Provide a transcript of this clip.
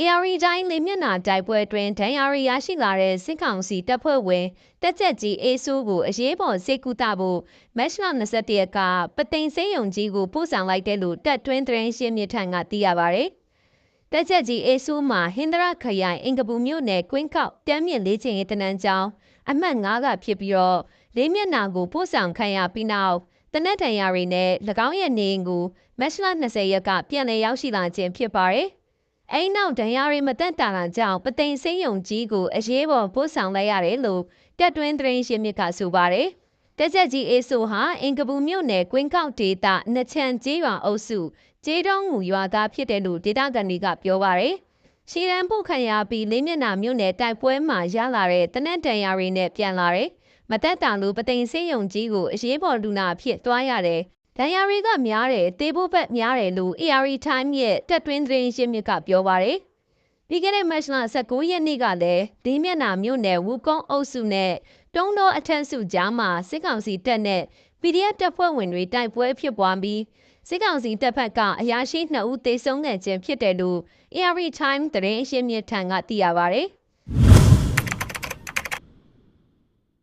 AR တိုင်းလေးမျက်နှာတိုက်ပွဲတွင်ဒဏ်ရာရရရှိလာတဲ့စစ်ကောင်စီတပ်ဖွဲ့ဝင်တက်ချက်ကြီးအေးဆိုးကိုအရေးပေါ်စိတ်ကူတာဖို့မက်ရှ်လ21ရက်ကပသိမ်စိမ့်ယုံကြီးကိုပို့ဆောင်လိုက်တယ်လို့တပ်တွင်းသတင်းရှင်းမြစ်ထံကသိရပါဗျ။တက်ချက်ကြီးအေးဆိုးမှာဟင်္ဒရာခရိုင်အင်ကပူမြို့နယ်ကွင်းကောက်တမ်းမြင့်လေးချင်းရေးတနန်းကျောင်းအမှတ်9ကဖြစ်ပြီးတော့လေးမျက်နှာကိုပို့ဆောင်ခံရပြီးနောက်တနက်တန်ရာတွေနဲ့၎င်းရဲ့နေအိမ်ကိုမက်ရှ်လ20ရက်ကပြန်လည်ရောက်ရှိလာခြင်းဖြစ်ပါတယ်။ အဲ့နောက်ဒဏ်ရာတွေမတက်တာတာကြောင့်ပသိမ်စိမ့်ယုံကြီးကိုအရေးပေါ်ပို့ဆောင်လိုက်ရတယ်လို့တက်တွင်းသတင်းရှင်မြစ်ကဆိုပါတယ်။တက်ချက်ကြီးအေးဆိုဟာအင်ကပူမြို့နယ်ကွင်းကောက်ဒေသနှစ်ချံကျေးရွာအုပ်စုကျေးတောင်းငူရွာသားဖြစ်တယ်လို့ဒေသခံတွေကပြောပါတယ်။ရှီရန်ပုတ်ခံရပြီးလေးမျက်နှာမြို့နယ်တိုက်ပွဲမှာရလာတဲ့တနက်တန်ရာတွေနဲ့ပြန်လာတယ်။မတက်တာလို့ပသိမ်စိမ့်ယုံကြီးကိုအရေးပေါ်လူနာဖြစ်သွားရတယ် ဒဏ်ရာတွေကများတယ်တေးဖို့ဘက်များတယ်လို့ AR Time ရဲ့တက်တွင်းသတင်းရင်းမြစ်ကပြောပါတယ်ပြီးခဲ့တဲ့မတ်လ19ရက်နေ့ကလည်းဒီမျက်နာမြို့နယ်ဝူကုန်းအုပ်စုနဲ့တုံးတော်အထက်စုကြားမှာစစ်ကောင်စီတပ်နဲ့ PDF တပ်ဖွဲ့ဝင်တွေတိုက်ပွဲဖြစ်ပွားပြီးစစ်ကောင်စီတပ်ဖက်ကအရာရှိ2ဦးသေဆုံးခဲ့ခြင်းဖြစ်တယ်လို့ AR Time သတင်းအရှင်းမြစ်ထံကသိရပါဗျ။